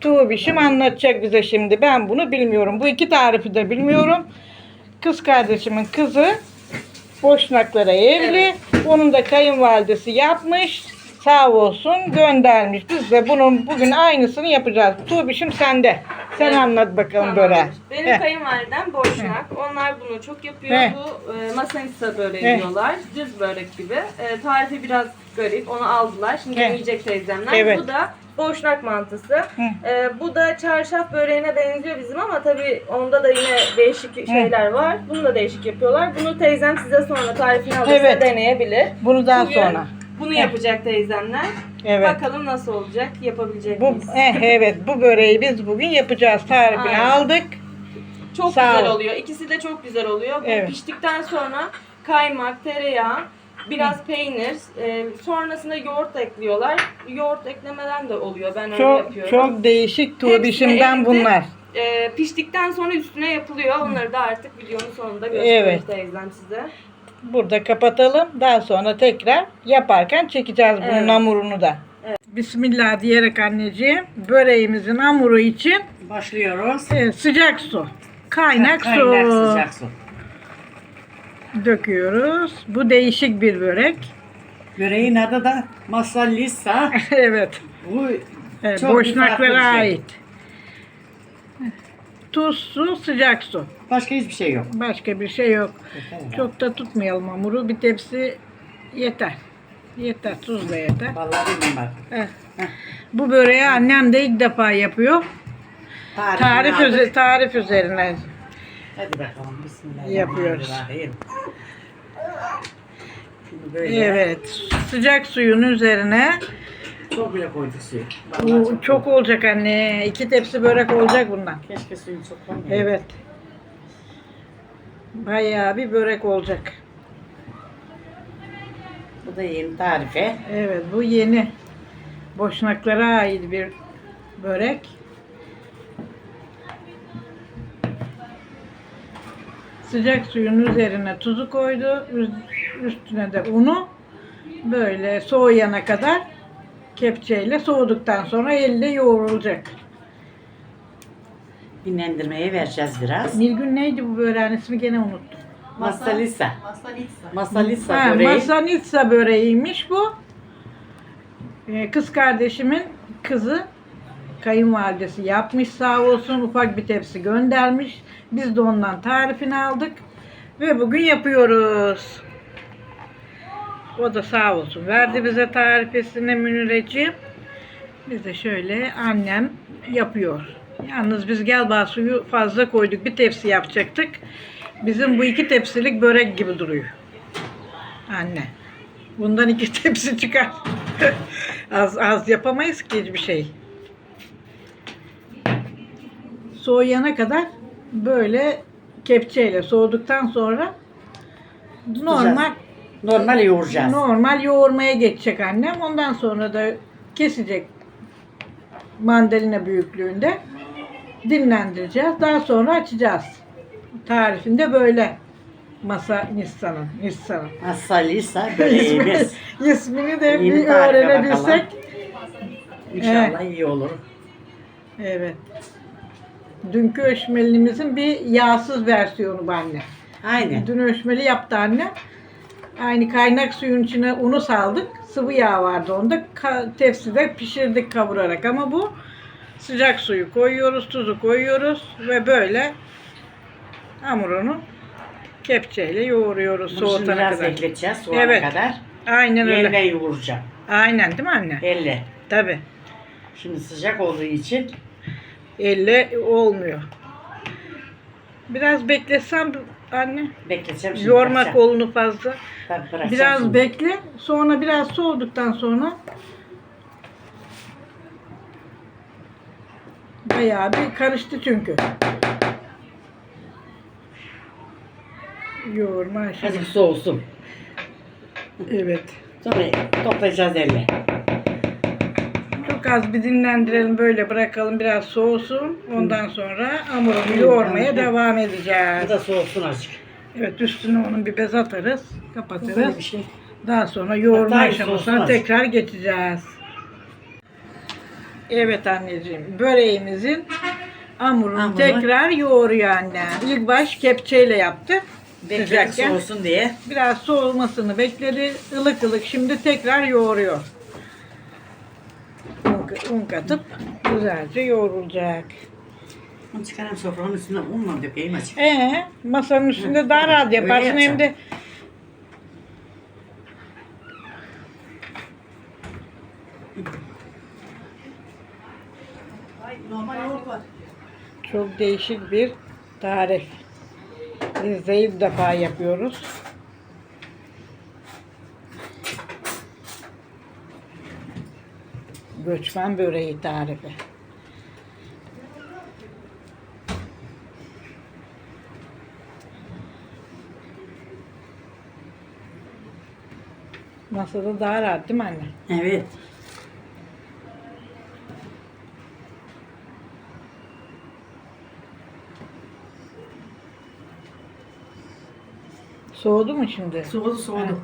Tuğbişim anlatacak bize şimdi. Ben bunu bilmiyorum. Bu iki tarifi de bilmiyorum. Kız kardeşimin kızı Boşnaklara evli. Onun da kayınvalidesi yapmış. Sağ olsun göndermiş. Biz de bunun bugün aynısını yapacağız. Tuğbişim sende. Sen Evet. anlat bakalım Tamam. böyle. Benim Heh. kayınvalidem Boşnak. Onlar bunu çok yapıyor. Heh. Bu e, masanissa böreği Heh. diyorlar. Düz börek gibi. E, tarifi biraz garip. Onu aldılar. Şimdi Heh. yiyecek teyzemler. Evet. Bu da Boşnak mantısı. E, bu da çarşaf böreğine benziyor bizim ama tabii onda da yine değişik şeyler var. Bunu da değişik yapıyorlar. Bunu teyzem size sonra tarifini alırsa Evet. deneyebilir. Bunu daha Bugün sonra. Bunu yapacak teyzemler. Evet. Bakalım nasıl olacak? Yapabilecek Bu miyiz? eh, evet bu böreği biz bugün yapacağız. Tarifini Aynen. aldık. Çok Sağ güzel ol. oluyor. İkisi de çok güzel oluyor. Bu Evet. piştikten sonra kaymak, tereyağı, biraz peynir, e, sonrasında yoğurt ekliyorlar. Yoğurt eklemeden de oluyor. Ben öyle Çok yapıyorum. çok değişik Hepsini Tuğbişimden evde- bunlar. E, piştikten sonra üstüne yapılıyor. Onları da artık videonun sonunda göstereyim Evet. teyzem size. Burada kapatalım. Daha sonra tekrar yaparken çekeceğiz bunun Evet. hamurunu da. Bismillah diyerek anneciğim böreğimizin hamuru için Başlıyoruz. e, sıcak su. Kaynak, Kaynak su sıcak su. Döküyoruz. Bu değişik bir börek. Böreğin adı da masallissa. evet. Bu evet Çok boşnaklara şey. ait. Tuz, su, sıcak su. başka hiçbir şey yok. Başka bir şey yok. Çok da tutmayalım hamuru. Bir tepsi yeter. Yeter. Tuz da yeter. Vallahi bilmiyorum Heh. Bu böreği annem de ilk defa yapıyor. artık. Tarif, aldık. üze- tarif üzerine. Hadi bakalım. Bismillahirrahmanirrahim. Yapıyoruz. Böyle Evet. Sıcak suyun üzerine çok bile koyduk suyu. Vallahi bu çok olacak anne. İki tepsi börek olacak bundan. Keşke suyunu çok koymayayım. Evet. Bayağı bir börek olacak. Bu da yeni tarife. Evet bu yeni. Boşnaklara ait bir börek. Sıcak suyun üzerine tuzu koydu. Üz- Üstüne de unu. Böyle soğuyana kadar kepçeyle soğuduktan sonra elle yoğrulacak. Dinlendirmeye vereceğiz biraz. Nilgün neydi bu böreğin ismi gene unuttum. Masalisa. Masalisa Ha, böreği. masanitsa böreğiymiş bu. Ee, kız kardeşimin kızı kayınvalidesi yapmış sağ olsun ufak bir tepsi göndermiş. Biz de ondan tarifini aldık ve bugün yapıyoruz. O da sağ olsun verdi bize tarifesini Münireciğim. Biz de şöyle annem yapıyor. Yalnız biz gel suyu fazla koyduk. Bir tepsi yapacaktık. Bizim bu iki tepsilik börek gibi duruyor. Anne. Bundan iki tepsi çıkar. az az yapamayız ki hiçbir şey. Soğuyana kadar böyle kepçeyle soğuduktan sonra normal Normal yoğuracağız. normal yoğurmaya geçecek annem. Ondan sonra da kesecek mandalina büyüklüğünde dinlendireceğiz. Daha sonra açacağız. Tarifinde böyle. Masa Nissan'ın. Nissan'ın. Masalisa İsmi, böreğimiz. ismini de Yeni bir tarife öğrenebilsek. İnşallah iyi olur. Evet. Dünkü öşmelimizin bir yağsız versiyonu bu anne. Aynen. Dün ölçmeli yaptı anne. Aynı kaynak suyun içine unu saldık. Sıvı yağ vardı onda. Ka- tepside pişirdik kavurarak ama bu sıcak suyu koyuyoruz, tuzu koyuyoruz ve böyle hamurunu kepçeyle yoğuruyoruz Bunu şimdi soğutana biraz kadar. bekleteceğiz soğana Evet. kadar. Aynen öyle. Elle yoğuracağım. Aynen değil mi anne? Elle. Tabii. Şimdi sıcak olduğu için Elle olmuyor. Biraz beklesem anne. bekleteceğim şimdi. Yorma bırakacağım. kolunu fazla. Tabii bırakacağım Biraz şimdi. bekle. Sonra biraz soğuduktan sonra bayağı bir karıştı çünkü. Yoğurma. Azıcık soğusun. Evet. Sonra toplayacağız elle. Çok az bir dinlendirelim böyle bırakalım biraz soğusun. Ondan sonra hamurunu yoğurmaya devam Bu edeceğiz. da soğusun azıcık. Evet üstüne onun bir bez atarız. Kapatırız. bir şey. Daha sonra yoğurma Hatta aşamasına soğusun tekrar geçeceğiz. Evet anneciğim. Böreğimizin hamurunu Hamuru. tekrar yoğuruyor anne. İlk baş kepçeyle yaptı. Bekledik Sıcakken. soğusun diye. Biraz soğumasını bekledi. ılık ılık şimdi tekrar yoğuruyor. Un, un katıp güzelce yoğrulacak. Onu çıkarayım sofranın üstüne unla dökeyim açık. Ee, masanın üstünde daha rahat yaparsın hem de çok değişik bir tarif. Biz de ilk defa yapıyoruz. Göçmen böreği tarifi. Masada daha rahat değil mi anne? Evet. Soğudu mu şimdi? Soğudu soğudu.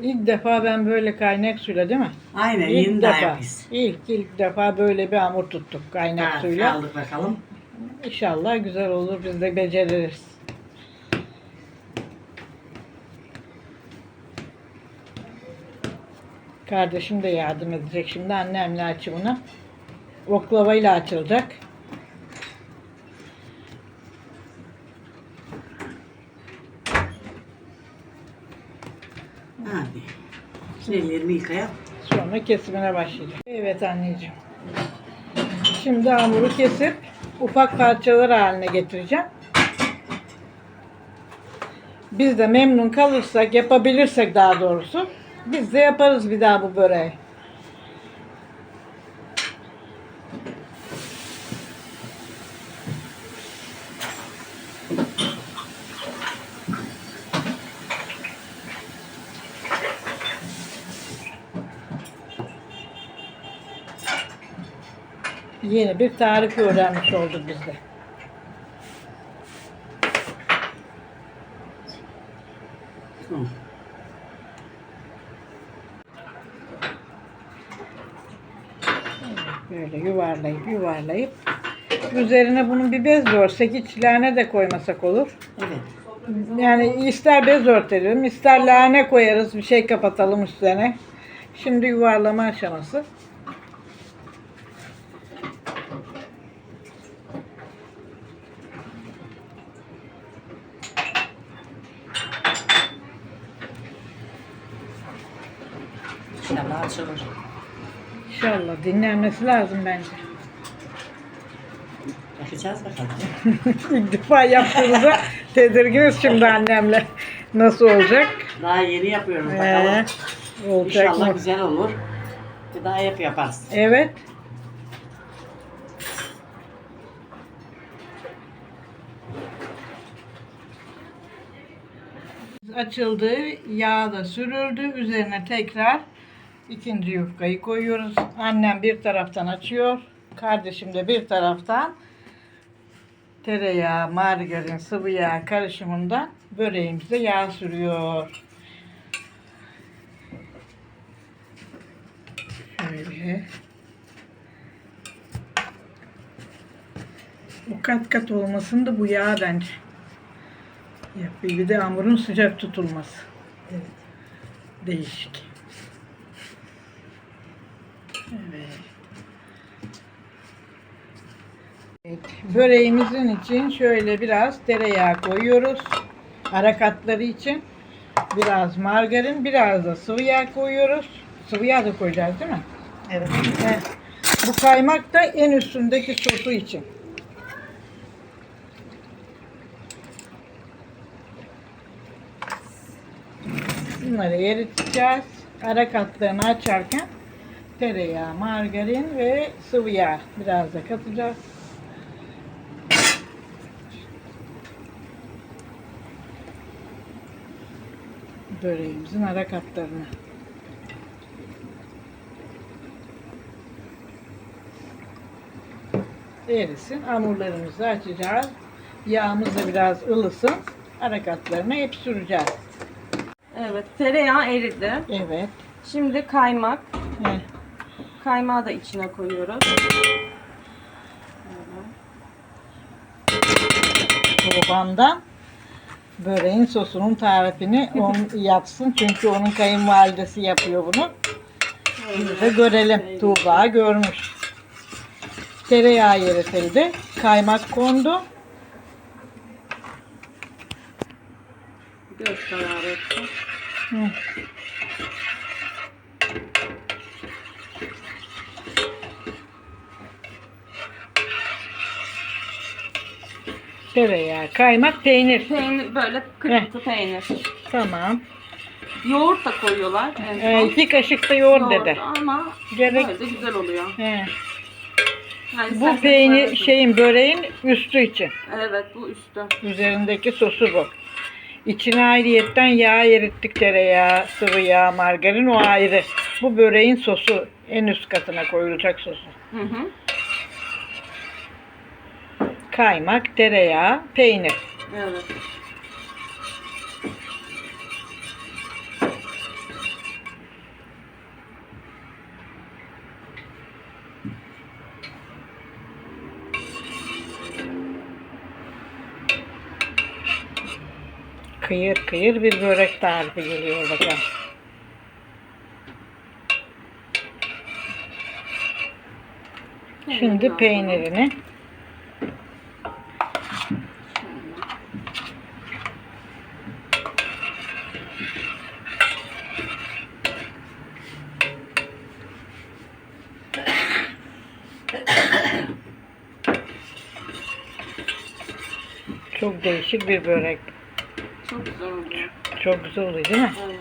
İlk defa ben böyle kaynak suyla değil mi? Aynen İlk yeni defa. yapıyız. İlk ilk defa böyle bir hamur tuttuk kaynak Ha, suyla. Aldık bakalım. İnşallah güzel olur biz de beceririz. Kardeşim de yardım edecek şimdi annemle açımına. Oklavayla açılacak. Hadi. Şimdi ellerimi yıkayıp. Sonra kesimine başlayacak. Evet anneciğim. Şimdi hamuru kesip ufak parçalar haline getireceğim. Biz de memnun kalırsak, yapabilirsek daha doğrusu biz de yaparız bir daha bu böreği. Yeni bir tarif öğrenmiş olduk biz de. Böyle yuvarlayıp yuvarlayıp üzerine bunun bir bez örsek hiç lahane de koymasak olur. Evet. Yani ister bez örtelim, ister lahane koyarız, bir şey kapatalım üstüne. Şimdi yuvarlama aşaması. İnşallah açılır. İnşallah dinlenmesi lazım bence. Bakacağız bakalım. İlk defa yaptığımızda tedirginiz şimdi annemle. Nasıl olacak? Daha yeni yapıyoruz Ee, bakalım. olacak İnşallah mı? güzel olur. Bir daha hep yaparız. Evet. Açıldı, yağ da sürüldü. Üzerine tekrar ikinci yufkayı koyuyoruz. Annem bir taraftan açıyor. Kardeşim de bir taraftan tereyağı, margarin, sıvı yağ karışımından böreğimize yağ sürüyor. Şöyle. Bu kat kat olmasın da bu yağ bence. Yapıyor. Bir de hamurun sıcak tutulması. Evet. Değişik. Evet. Evet, Böreğimizin için şöyle biraz tereyağı koyuyoruz. Ara katları için. Biraz margarin, biraz da sıvı yağ koyuyoruz. Sıvı yağ da koyacağız değil mi? Evet. Evet. Bu kaymak da en üstündeki sosu için. Bunları eriteceğiz. Ara katlarını açarken tereyağı, margarin ve sıvı yağ biraz da katacağız. Böreğimizin ara katlarını. erisin. Hamurlarımızı açacağız. Yağımız da biraz ılısın. Ara katlarına hep süreceğiz. Evet, tereyağı eridi. Evet. Şimdi kaymak. Heh. Kaymağı da içine koyuyoruz. Tuğban'dan böreğin sosunun tarifini on yapsın. Çünkü onun kayınvalidesi yapıyor bunu. Biz de görelim. Tuğba görmüş. Tereyağı eritildi. Kaymak kondu. Göz kararı etsin. Hı. Tereyağı, kaymak, peynir. Peynir böyle kırmızı peynir. Tamam. Yoğurt da koyuyorlar. en Ee, son. iki kaşık da yoğurt dedi. Ama Gerek- böyle de güzel oluyor. He. Yani Bu peynir şeyin böreğin üstü için. Evet bu üstü. Üzerindeki sosu bu. İçine ayrıyetten yağ erittik tereyağı, sıvı yağ, margarin o ayrı. Bu böreğin sosu. En üst katına koyulacak sosu. Hı hı. Kaymak, tereyağı, peynir. Evet. Kıyır kıyır bir börek tarifi geliyor bakalım. Şimdi peynirini çok değişik bir börek. Çok güzel oluyor. Çok güzel oluyor değil mi? Evet.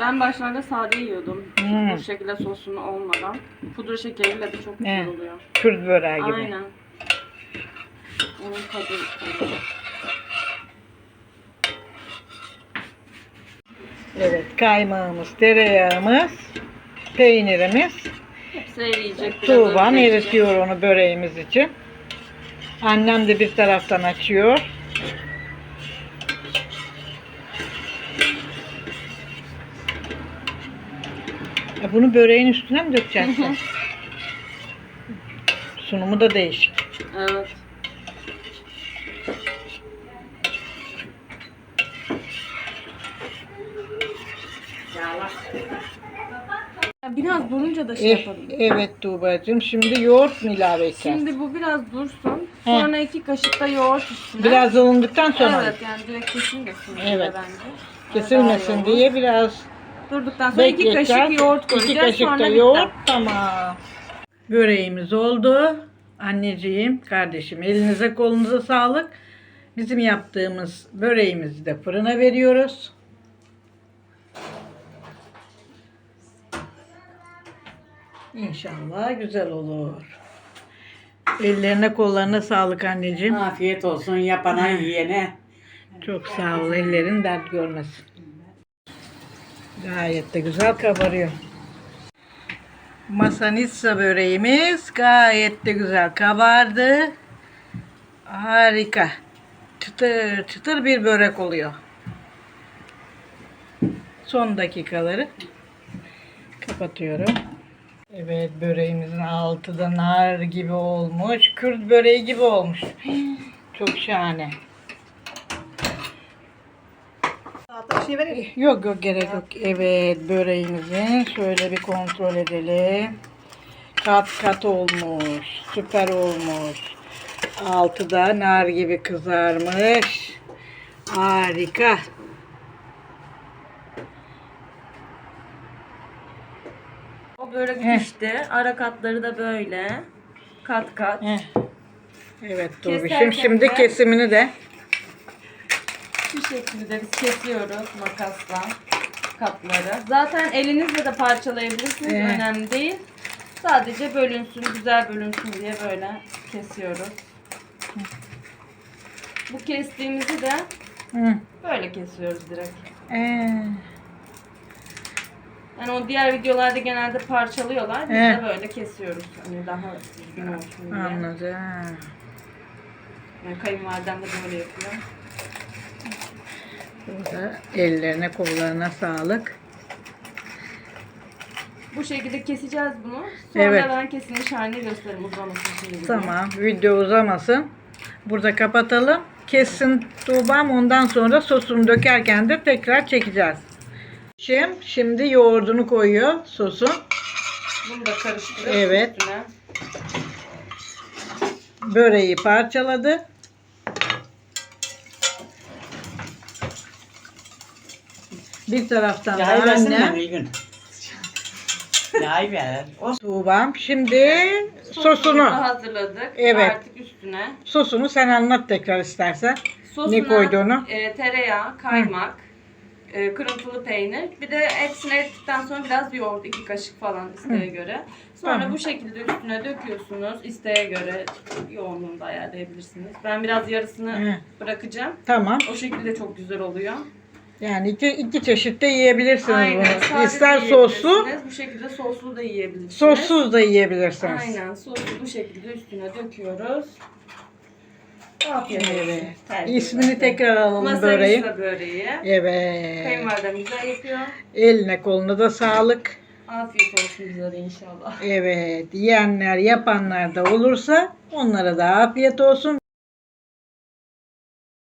Ben başlarda sade yiyordum. Hmm. Bu şekilde sosunu olmadan. Pudra şekeriyle de çok güzel Evet. oluyor. Kürt böreği gibi. Aynen. Onun tadı. Evet, kaymağımız, tereyağımız, peynirimiz. Eriyecek. Tuğban eritiyor onu böreğimiz için. Annem de bir taraftan açıyor. E bunu böreğin üstüne mi dökeceksin? Sunumu da değişik. Evet. Biraz durunca da şey Eh, yapalım. evet Tuğba'cığım. Şimdi yoğurt mu ilave edeceğiz? Şimdi bu biraz dursun. He. Sonra iki kaşık da yoğurt üstüne. Biraz ılındıktan sonra Evet yani direkt kesilmesin diye Evet. bence. kesilmesin Daha iyi olur. diye biraz Durduktan sonra iki kaşık yoğurt koyacağız. İki kaşık sonra da bitti. yoğurt. Tamam. Böreğimiz oldu. Anneciğim, kardeşim elinize kolunuza sağlık. Bizim yaptığımız böreğimizi de fırına veriyoruz. İnşallah güzel olur. Ellerine kollarına sağlık anneciğim. Afiyet olsun yapana yiyene. Çok sağ ol. Ellerin dert görmesin. Gayet de güzel kabarıyor. Masanitsa böreğimiz gayet de güzel kabardı. Harika. Çıtır çıtır bir börek oluyor. Son dakikaları kapatıyorum. Evet böreğimizin altı da nar gibi olmuş. Kürt böreği gibi olmuş. Çok şahane. Yok yok gerek yok. Evet böreğimizi şöyle bir kontrol edelim. Kat kat olmuş. Süper olmuş. Altı da nar gibi kızarmış. Harika. O börek Heh. pişti. Ara katları da böyle. Kat kat. Heh. Evet Keserken Doğuş'um. Şimdi de- kesimini de Şu şekilde biz kesiyoruz makasla katları. Zaten elinizle de parçalayabilirsiniz. Evet. Önemli değil. Sadece bölünsün, güzel bölünsün diye böyle kesiyoruz. Bu kestiğimizi de Hı. böyle kesiyoruz direkt. Ee, Yani o diğer videolarda genelde parçalıyorlar. Biz Evet. de böyle kesiyoruz. Hani daha düzgün olsun diye. anladım. Yani kayınvalidem de böyle yapıyor. Burada ellerine kollarına sağlık. Bu şekilde keseceğiz bunu. Sonra Evet. ben kesiliş halini gösteririm uzamasın şimdi. video. Tamam video uzamasın. Burada kapatalım. Kessin Tuğba'm ondan sonra sosunu dökerken de tekrar çekeceğiz. Şimdi, şimdi yoğurdunu koyuyor sosun. Bunu da karıştırıp Evet. üstüne. Böreği parçaladı. Bir taraftan da Yağı versene annem, bir gün. Yağı ver. O Tuğba'm. Şimdi sosunu. da hazırladık. Evet. Artık üstüne. Sosunu sen anlat tekrar istersen. Sosuna Ne koyduğunu? e, tereyağı, kaymak, e, kırıntılı peynir. Bir de hepsini erittikten sonra biraz yoğurt, iki kaşık falan isteğe göre. Sonra Tamam. bu şekilde üstüne döküyorsunuz. İsteğe göre yoğunluğunu da ayarlayabilirsiniz. Ben biraz yarısını Hı. bırakacağım. Tamam. O şekilde çok güzel oluyor. Yani iki, iki çeşit de yiyebilirsiniz bunu. sade İster de soslu, yiyebilirsiniz. Bu şekilde soslu da yiyebilirsiniz. sossuz da yiyebilirsiniz. Aynen. Sosu bu şekilde üstüne döküyoruz. Evet. Tercih İsmini ederim. tekrar alalım Masa böreği. Vista böreği. Evet. Kayınvalidem güzel yapıyor. Eline koluna da sağlık. Afiyet olsun bize de inşallah. Evet. Yiyenler, yapanlar da olursa onlara da afiyet olsun.